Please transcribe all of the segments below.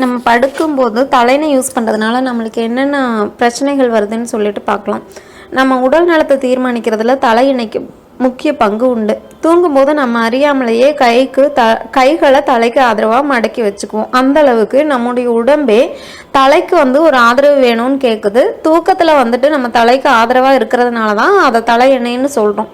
நம்ம படுக்கும்போது தலைனை யூஸ் பண்ணுறதுனால நம்மளுக்கு என்னென்ன பிரச்சனைகள் வருதுன்னு சொல்லிட்டு பார்க்கலாம். நம்ம உடல் நலத்தை தீர்மானிக்கிறதுல தலையணைக்கு முக்கிய பங்கு உண்டு. தூங்கும்போது நம்ம அறியாமலேயே கைக்கு த கைகளை தலைக்கு ஆதரவாக மடக்கி வச்சுக்குவோம். அந்த அளவுக்கு நம்முடைய உடம்பே தலைக்கு வந்து ஒரு ஆதரவு வேணும்னு கேட்குது தூக்கத்தில் வந்துட்டு நம்ம தலைக்கு ஆதரவாக இருக்கிறதுனால தான் அதை தலையணைன்னு சொல்கிறோம்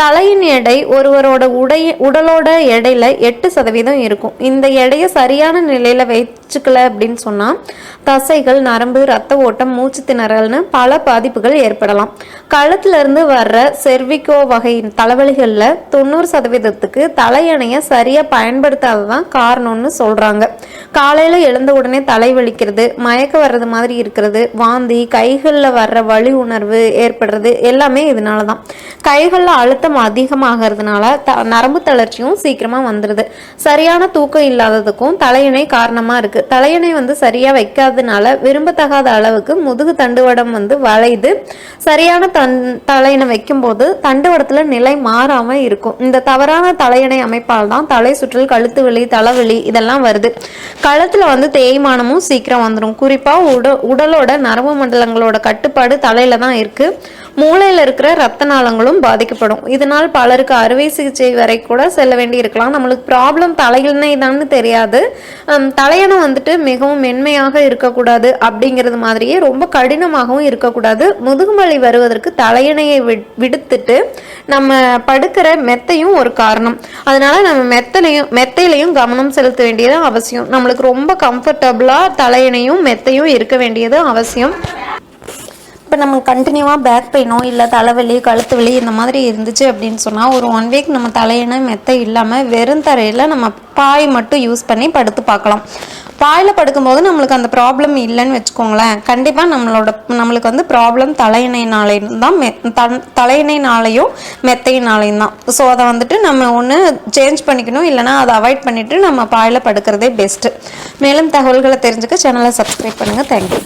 தலையின் எடை ஒருவரோட உடைய உடலோட எடையில எட்டு சதவீதம் இருக்கும். இந்த எடையை சரியான நிலையில வச்சுக்கல அப்படின்னு சொன்னால் தசைகள் நரம்பு ரத்த ஓட்டம் மூச்சு திணறல்னு பல பாதிப்புகள் ஏற்படலாம். கழுத்துல இருந்து வர்ற செர்விகோ வகை தலைவலிகளில் தொண்ணூறு சதவீதத்துக்கு தலையணையை சரியாக பயன்படுத்தாததான் காரணம்னு சொல்கிறாங்க காலையில் எழுந்த உடனே தலை வலிக்கிறது மயக்க வர்றது மாதிரி இருக்கிறது வாந்தி கைகளில் வர்ற வலி உணர்வு ஏற்படுறது எல்லாமே இதனால தான் கைகளில் அழுத்தம் அதிகமாகிறதுனால த நரம்பு தளர்ச்சியும் சீக்கிரமாக வந்துடுது சரியான தூக்கம் இல்லாததுக்கும் தலையணை காரணமாக இருக்குது தலையணை வந்து சரியாக வைக்காததுனால விரும்பத்தகாத அளவுக்கு முதுகு தண்டுவடம் வந்து வளையுது. சரியான தன் தலையணை வைக்கும்போது தண்டுவடத்தில் நிலை மாறாமல் இருக்கும். இந்த தவறான தலையணை அமைப்பால் தான் தலை சுற்றல் கழுத்து வலி தலைவலி இதெல்லாம் வருது. கழுத்தில் வந்து தேய்மானமும் சீக்கிரம் வந்துடும் குறிப்பாக உட உடலோட நரம்பு மண்டலங்களோட கட்டுப்பாடு தலையில தான் இருக்குது மூளையில் இருக்கிற ரத்த நாளங்களும் பாதிக்கப்படும். இதனால் பலருக்கு அறுவை சிகிச்சை வரை கூட செல்ல வேண்டி இருக்கலாம். நம்மளுக்கு ப்ராப்ளம் தலையில்னே தான் தெரியாது. தலையணை வந்துட்டு மிகவும் மென்மையாக இருக்கக்கூடாது அப்படிங்கிறது மாதிரியே ரொம்ப கடினமாகவும் இருக்கக்கூடாது. முதுகுமலி வருவதற்கு தலையணையை வி- விடுத்துட்டு நம்ம படுக்கிற மெத்தையும் ஒரு காரணம். அதனால நம்ம மெத்தலையும் மெத்தையிலையும் கவனம் செலுத்த வேண்டியது அவசியம். நம்மளுக்கு ரொம்ப கம்ஃபர்டபுளாக தலையணையும் மெத்தையும் இருக்க வேண்டியது அவசியம். இப்போ நம்ம கண்டினியூவாக பேக் பெயினோ இல்லை தலைவலி கழுத்து வலி இந்த மாதிரி இருந்துச்சு அப்படின்னு சொன்னால் ஒரு ஒன் வீக் நம்ம தலையணை மெத்தை இல்லாமல் வெறும் தரையில் நம்ம பாய் மட்டும் யூஸ் பண்ணி படுத்து பார்க்கலாம். பாயில் படுக்கும்போது நம்மளுக்கு அந்த ப்ராப்ளம் இல்லைன்னு வச்சுக்கோங்களேன். கண்டிப்பாக நம்மளோட நம்மளுக்கு வந்து ப்ராப்ளம் தலையணைனாலையும் தான் மெ தன் தலையணைனாலையும் மெத்தையினாலையும் தான் ஸோ அதை வந்துட்டு நம்ம ஒன்று சேஞ்ச் பண்ணிக்கணும் இல்லைனா அதை அவாய்ட் பண்ணிவிட்டு நம்ம பாயில் படுக்கிறதே பெஸ்ட்டு மேலும் தகவல்களை தெரிஞ்சுக்க சேனலை சப்ஸ்கிரைப் பண்ணுங்கள் தேங்க்யூ